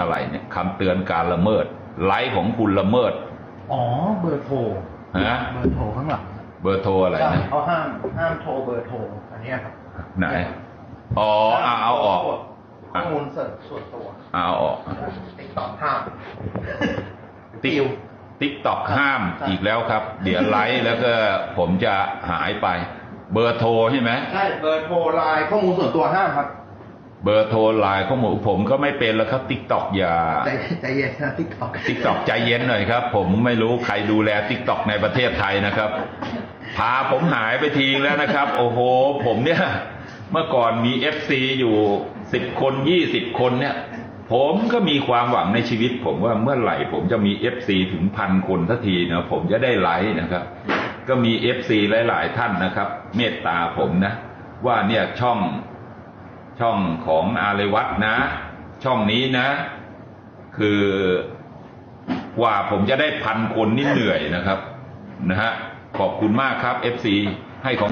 อะไรเนี่ยคำเตือนการละเมิด ไลฟ์ของคุณละเมิด อ๋อเบอร์โทรฮะเบอร์โทรข้างหลังเบอร์โทรอะไรนะเขาห้ามห้ามโทรเบอร์โทรอันเนี้ยครับไหนอ๋อเอาเอาออกข้อมูลเสิร์ฟส่วนตัวเอาออกติ๊กต็อกห้ามติ๊กติ๊กตอกห้ามใช่อีกแล้วครับ เดี๋ยวไลฟ์แล้วก็ผมจะหายไป เบอร์โทรใช่ไหมใช่เบอร์โทรไลน์ข้อมูลส่วนตัวห้ามครับ เบอร์โทรไลน์ข้อมูลผมก็ไม่เป็นแล้วครับติ๊กตอกอย่าใจใจเย็นนะติ๊กต็อกติ๊กตอกใจเย็นหน่อยครับ ผมไม่รู้ใครดูแลติ๊กตอกในประเทศไทยนะครับ พาผมหายไปทีแล้วนะครับ โอ้โห ผมเนี่ยเมื่อก่อนมีเอฟซีอยู่สิบคนยี่สิบคนเนี่ย ผมก็มีความหวังในชีวิต ผมว่าเมื่อไหร่ ผมจะมีเอฟซีถึงพันคนทันทีนะผมจะได้ไลค์นะครับ ก็มีเอฟซีหลาย ๆ ท่านนะครับ เมตตาผมนะ ว่าเนี่ยช่อง ช่องของอาเรวัตนะ ช่องนี้นะ คือกว่าผมจะได้พันคนนี่เหนื่อยนะครับนะฮะขอบคุณมากครับ FC ให้ของ